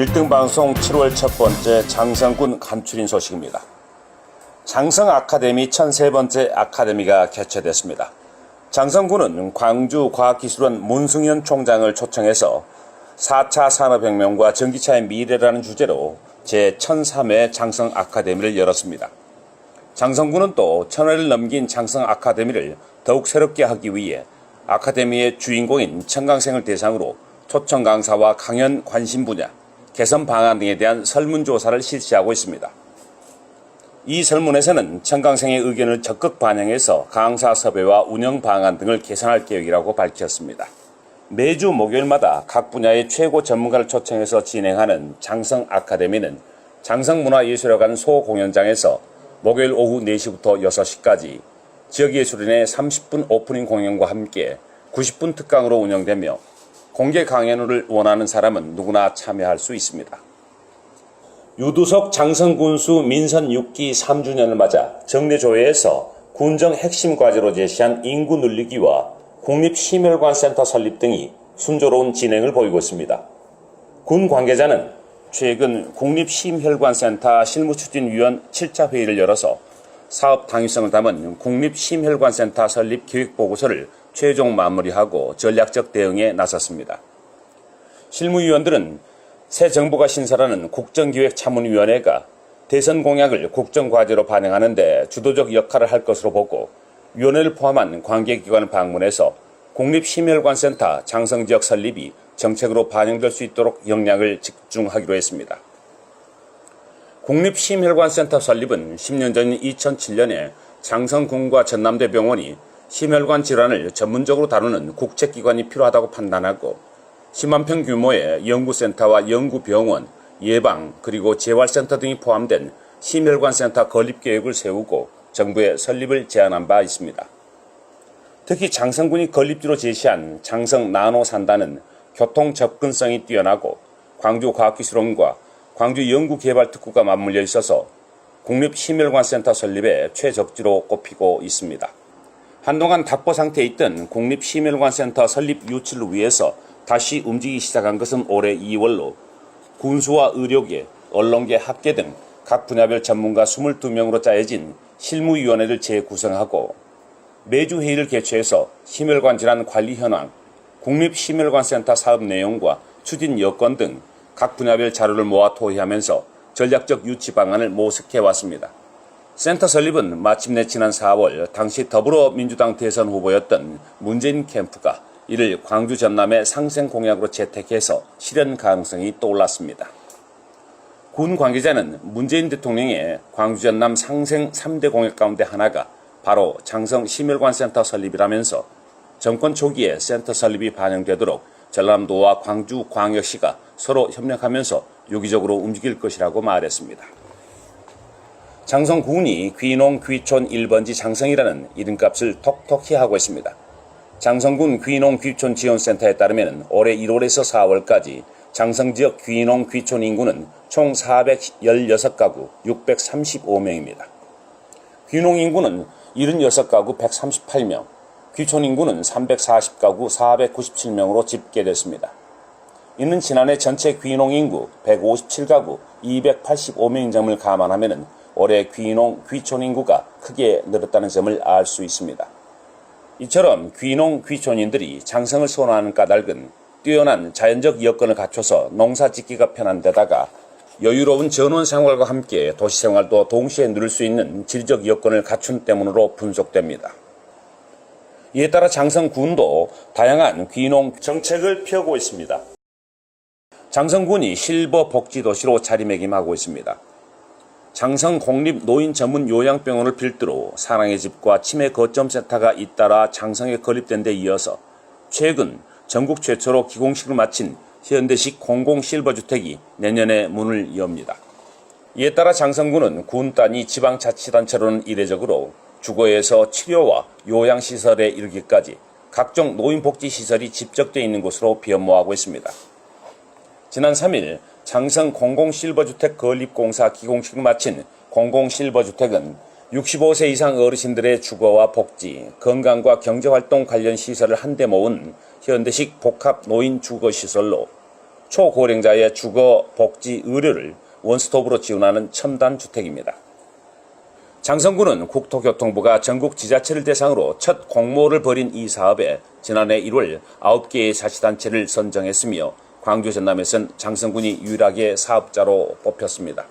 1등 방송 7월 첫 번째 장성군 간추린 소식입니다. 장성 아카데미 1003번째 아카데미가 개최됐습니다. 장성군은 광주 과학기술원 문승현 총장을 초청해서 4차 산업혁명과 전기차의 미래라는 주제로 제1003회 장성 아카데미를 열었습니다. 장성군은 또 천회를 넘긴 장성 아카데미를 더욱 새롭게 하기 위해 아카데미의 주인공인 청강생을 대상으로 초청 강사와 강연 관심 분야, 개선 방안 등에 대한 설문조사를 실시하고 있습니다. 이 설문에서는 청강생의 의견을 적극 반영해서 강사 섭외와 운영 방안 등을 개선할 계획이라고 밝혔습니다. 매주 목요일마다 각 분야의 최고 전문가를 초청해서 진행하는 장성 아카데미는 장성문화예술회관 소공연장에서 목요일 오후 4시부터 6시까지 지역예술인의 30분 오프닝 공연과 함께 90분 특강으로 운영되며 공개 강연을 원하는 사람은 누구나 참여할 수 있습니다. 유두석 장성군수 민선 6기 3주년을 맞아 정례조회에서 군정 핵심 과제로 제시한 인구 늘리기와 국립심혈관센터 설립 등이 순조로운 진행을 보이고 있습니다. 군 관계자는 최근 국립심혈관센터 실무추진위원 7차 회의를 열어서 사업 당위성을 담은 국립심혈관센터 설립 계획보고서를 최종 마무리하고 전략적 대응에 나섰습니다. 실무위원들은 새 정부가 신설하는 국정기획자문위원회가 대선 공약을 국정과제로 반영하는데 주도적 역할을 할 것으로 보고 위원회를 포함한 관계기관을 방문해서 국립심혈관센터 장성지역 설립이 정책으로 반영될 수 있도록 역량을 집중하기로 했습니다. 국립심혈관센터 설립은 10년 전인 2007년에 장성군과 전남대병원이 심혈관 질환을 전문적으로 다루는 국책기관이 필요하다고 판단하고 10만 평 규모의 연구센터와 연구병원, 예방 그리고 재활센터 등이 포함된 심혈관센터 건립 계획을 세우고 정부에 설립을 제안한 바 있습니다. 특히 장성군이 건립지로 제시한 장성 나노산다는 교통 접근성이 뛰어나고 광주과학기술원과 광주연구개발특구가 맞물려 있어서 국립심혈관센터 설립의 최적지로 꼽히고 있습니다. 한동안 답보 상태에 있던 국립심혈관센터 설립 유치를 위해서 다시 움직이기 시작한 것은 올해 2월로 군수와 의료계, 언론계, 학계 등 각 분야별 전문가 22명으로 짜여진 실무위원회를 재구성하고 매주 회의를 개최해서 심혈관 질환 관리 현황, 국립심혈관센터 사업 내용과 추진 여건 등 각 분야별 자료를 모아 토의하면서 전략적 유치 방안을 모색해 왔습니다. 센터 설립은 마침내 지난 4월 당시 더불어민주당 대선 후보였던 문재인 캠프가 이를 광주 전남의 상생 공약으로 채택해서 실현 가능성이 떠올랐습니다. 군 관계자는 문재인 대통령의 광주 전남 상생 3대 공약 가운데 하나가 바로 장성 심혈관 센터 설립이라면서 정권 초기에 센터 설립이 반영되도록 전남도와 광주 광역시가 서로 협력하면서 유기적으로 움직일 것이라고 말했습니다. 장성군이 귀농 귀촌 1번지 장성이라는 이름값을 톡톡히 하고 있습니다. 장성군 귀농 귀촌 지원센터에 따르면 올해 1월에서 4월까지 장성 지역 귀농 귀촌 인구는 총 416가구 635명입니다. 귀농 인구는 76가구 138명, 귀촌 인구는 340가구 497명으로 집계됐습니다. 이는 지난해 전체 귀농 인구 157가구 285명 점을 감안하면 올해 귀농 귀촌 인구가 크게 늘었다는 점을 알 수 있습니다. 이처럼 귀농 귀촌인들이 장성을 선호하는 까닭은 뛰어난 자연적 여건을 갖춰서 농사 짓기가 편한 데다가 여유로운 전원 생활과 함께 도시 생활도 동시에 누릴 수 있는 질적 여건을 갖춘 때문으로 분석됩니다. 이에 따라 장성군도 다양한 귀농 정책을 펴고 있습니다. 장성군이 실버 복지 도시로 자리매김하고 있습니다. 장성 공립 노인 전문 요양병원을 필두로 사랑의 집과 치매 거점 센터가 잇따라 장성에 건립된 데 이어서 최근 전국 최초로 기공식을 마친 현대식 공공 실버주택이 내년에 문을 엽니다. 이에 따라 장성군은 군 단위 지방자치단체로는 이례적으로 주거에서 치료와 요양시설에 이르기까지 각종 노인복지시설이 집적되어 있는 곳으로 변모하고 있습니다. 지난 3일 장성 공공실버주택 건립공사 기공식을 마친 공공실버주택은 65세 이상 어르신들의 주거와 복지, 건강과 경제활동 관련 시설을 한데 모은 현대식 복합 노인 주거시설로 초고령자의 주거, 복지, 의료를 원스톱으로 지원하는 첨단 주택입니다. 장성군은 국토교통부가 전국 지자체를 대상으로 첫 공모를 벌인 이 사업에 지난해 1월 9개의 자치단체를 선정했으며 광주 전남에선 장성군이 유일하게 사업자로 뽑혔습니다.